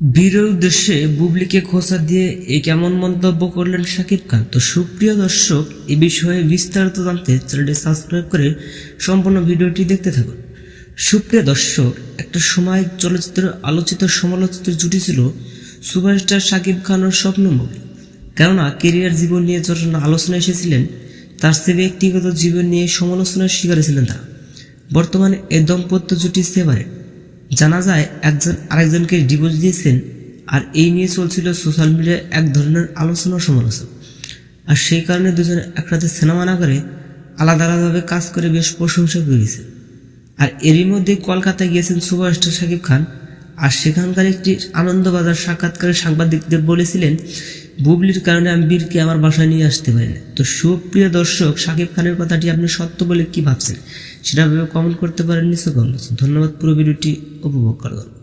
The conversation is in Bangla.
বীরের উদ্দেশ্যে বুবলিকে খোঁচা দিয়ে এ কেমন মন্তব্য করলেন শাকিব খান? তো সুপ্রিয় দর্শক, এ বিষয়ে বিস্তারিত জানতে চ্যানেলটি সাবস্ক্রাইব করে সম্পূর্ণ ভিডিওটি দেখতে থাকুন। সুপ্রিয় দর্শক, একটা সময় চলচ্চিত্র আলোচিত সমালোচিত জুটি ছিল সুপারস্টার শাকিব খান ও স্বপ্ন মুভি। কেননা, কেরিয়ার জীবন নিয়ে যখন আলোচনা এসেছিলেন, তার চেয়ে ব্যক্তিগত জীবন নিয়ে সমালোচনার শিকার ছিলেন তারা। বর্তমানে এ দম্পত্য জুটি সেপারেট জানা যায় একজন আরেকজনকে ডিভোর্স দিয়েছেন আর এই নিয়ে চলছিল সোশ্যাল মিডিয়ায় এক ধরনের আলোচনা সমালোচনা। আর সেই কারণে দুজনে একসাথে সিনেমা না করে আলাদা আলাদাভাবে কাজ করে বেশ প্রশংসা করেছে আর এরই মধ্যে কলকাতায় গিয়েছেন সুপারস্টার শাকিব খান। আর সেখানকার একটি আনন্দবাজার সাক্ষাৎকারে সাংবাদিকদের বলেছিলেন বুবলির কারণে আমি বীরকে আমার বাসায় নিয়ে আসতে পারি না। তো সুপ্রিয় দর্শক, সাকিব খানের কথাটি আপনি সত্য বলে কি ভাবছেন? সেটা ভেবে কমেন্ট করতে পারেন নিশ্চয় কমেন্ট ধন্যবাদ, পুরো ভিডিওটি উপভোগ করার জন্য।